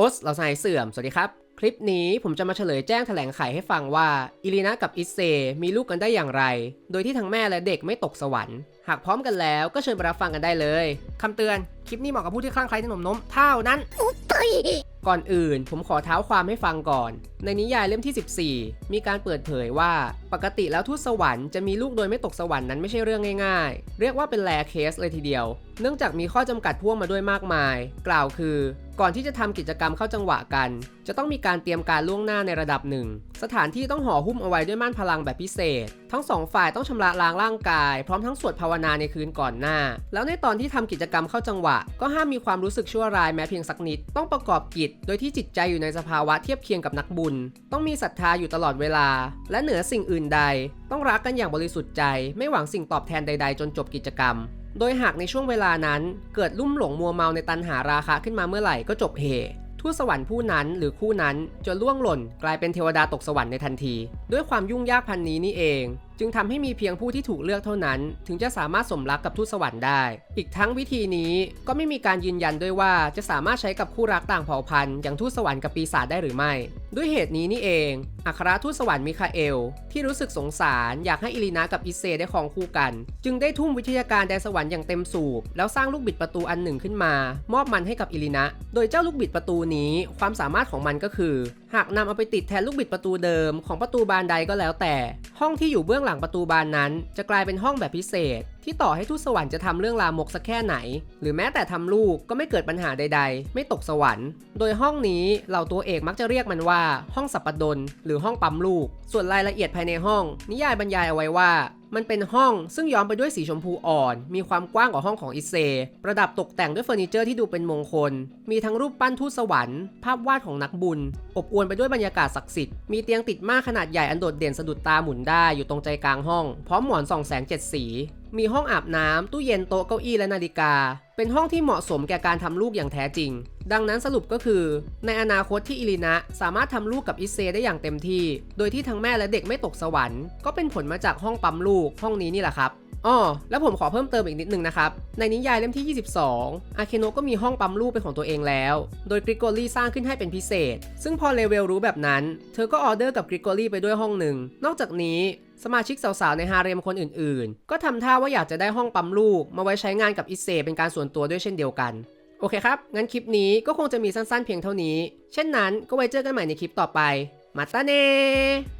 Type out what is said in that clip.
อสเราสายเสื่อม สวัสดีครับ คลิปนี้ผมจะมาเฉลยแจ้งแถลงไขให้ฟังว่า อิลีนากับอิเซมีลูกกันได้อย่างไร โดยที่ทั้งแม่และเด็กไม่ตกสวรรค์ หากพร้อมกันแล้วก็เชิญไปรับฟังกันได้เลย คำเตือน คลิปนี้เหมาะกับผู้ที่คลั่งไคล้ขนมนมเท่านั้น ก่อนอื่นผมขอเท้าความให้ฟังก่อน ในนิยายเล่มที่ 14 มีการเปิดเผยว่า ปกติแล้วทูตสวรรค์จะมีลูกโดยไม่ตกสวรรค์นั้นไม่ใช่เรื่องง่ายๆ เรียกว่าเป็นแลเคสเลยทีเดียว เนื่องจากมีข้อจำกัดพ่วงมาด้วยมากมาย กล่าวคือ ก่อนที่จะทำกิจกรรมเข้าจังหวะกัน จะต้องมีการเตรียมการล่วงหน้าในระดับหนึ่ง สถานที่ต้องห่อหุ้มเอาไว้ด้วยม่านพลังแบบพิเศษ ทั้งสองฝ่ายต้องชำระล้างร่างกาย พร้อมทั้งสวดภาวนาในคืนก่อนหน้า แล้วในตอนที่ทำกิจกรรมเข้าจังหวะ ก็ห้ามมีความรู้สึกชั่วร้ายแม้เพียงสักนิด ต้องประกอบกิจ โดยที่จิตใจอยู่ในสภาวะเทียบเคียงกับนักบุญ ต้องมีศรัทธาอยู่ตลอดเวลา และเหนือสิ่งอื่นใด ต้องรักกันอย่างบริสุทธิ์ใจ ไม่หวังสิ่งตอบแทนใด ๆ จนจบกิจกรรม โดยหากในช่วงเวลานั้น เกิดลุ่มหลงมัวเมาในตันหาราคะขึ้นมาเมื่อไหร่ก็จบเหทูตสวรรค์ผู้นั้นหรือคู่นั้นจะล่วงหล่น กลายเป็นเทวดาตกสวรรค์ในทันที ด้วยความยุ่งยากพันนี้นี่เอง จึงทำให้มีเพียงผู้ที่ถูกเลือกเท่านั้น ถึงจะสามารถสมรักกับทูตสวรรค์ได้ อีกทั้งวิธีนี้ก็ไม่มีการยืนยันด้วยว่าจะสามารถใช้กับคู่รักต่างเผ่าพันธุ์อย่างทูตสวรรค์กับปีศาจได้หรือไม่ ด้วยเหตุนี้นี่เอง อัครทูตสวรรค์มิคาเอล ที่รู้สึกสงสารอยากให้อิลีนากับอิเซได้ครองคู่กัน จึงได้ทุ่มวิทยาการแดนสวรรค์อย่างเต็มสูบแล้วสร้างลูกบิดประตูอันหนึ่งขึ้นมา มอบมันให้กับอิลีนาโดยเจ้าลูกบิดประตูนี้ความสามารถของมันก็คือ หากนำเอาไปติดแทนลูกบิดประตูเดิมของประตูบานใดก็แล้วแต่ ห้องที่อยู่เบื้องหลังประตูบานนั้น จะกลายเป็นห้องแบบพิเศษที่ต่อให้ทูตสวรรค์จะทำเรื่องลามกสักแค่ไหน หรือแม้แต่ทำลูกก็ไม่เกิดปัญหาใด ๆ ไม่ตกสวรรค์ โดยห้องนี้เหล่าตัวเอกมักจะเรียกมันว่า ห้องสัปปดนหรือห้องปั๊มลูก ส่วนรายละเอียดภายในห้อง นิยายบรรยายเอาไว้ว่ามันเป็นห้องซึ่งย้อมไปด้วยสีชมพูอ่อน มีความกว้างกว่าห้องของอิเซ ประดับตกแต่งด้วยเฟอร์นิเจอร์ที่ดูเป็นมงคล มีทั้งรูปปั้นทูตสวรรค์ ภาพวาดของนักบุญ อบอวลไปด้วยบรรยากาศศักดิ์สิทธิ์ มีเตียงติดม่านขนาดใหญ่อันโดดเด่นสะดุดตาหมุนได้อยู่ตรงใจกลางห้อง พร้อมหมอนส่องแสงเจ็ดสี มีห้องอาบน้ำตู้เย็นโต๊ะเก้าอี้และนาฬิกา เป็นห้องที่เหมาะสมแก่การทำลูกอย่างแท้จริง ดังนั้นสรุปก็คือ ในอนาคตที่อิลินะสามารถทำลูกกับอิเซได้อย่างเต็มที่ โดยที่ทั้งแม่และเด็กไม่ตกสวรรค์ก็เป็นผลมาจากห้องปั๊มลูกห้องนี้นี่แหละครับ อ้อแล้วผมขอเพิ่มเติมอีกนิดนึงนะครับ ในนิยายเล่มที่ 22 อาเคโนก็มีห้องปั๊มลูกเป็นของตัวเองแล้ว โดยกริโกรี่สร้างขึ้นให้เป็นพิเศษ ซึ่งพอเลเวลรู้แบบนั้น เธอก็ออเดอร์กับกริโกรี่ไปด้วยห้องหนึ่ง นอกจากนี้สมาชิกสาวๆ ในฮาเร็มคนอื่นๆ ก็ทำท่าว่าอยากจะได้ห้องปั๊มลูก มาไว้ใช้งานกับอิเซเป็นการส่วนตัวด้วยเช่นเดียวกัน โอเคครับ งั้นคลิปนี้ก็คงจะมีสั้นๆ เพียงเท่านี้ เช่นนั้นก็ไว้เจอกันใหม่ในคลิปต่อไป มาตาเน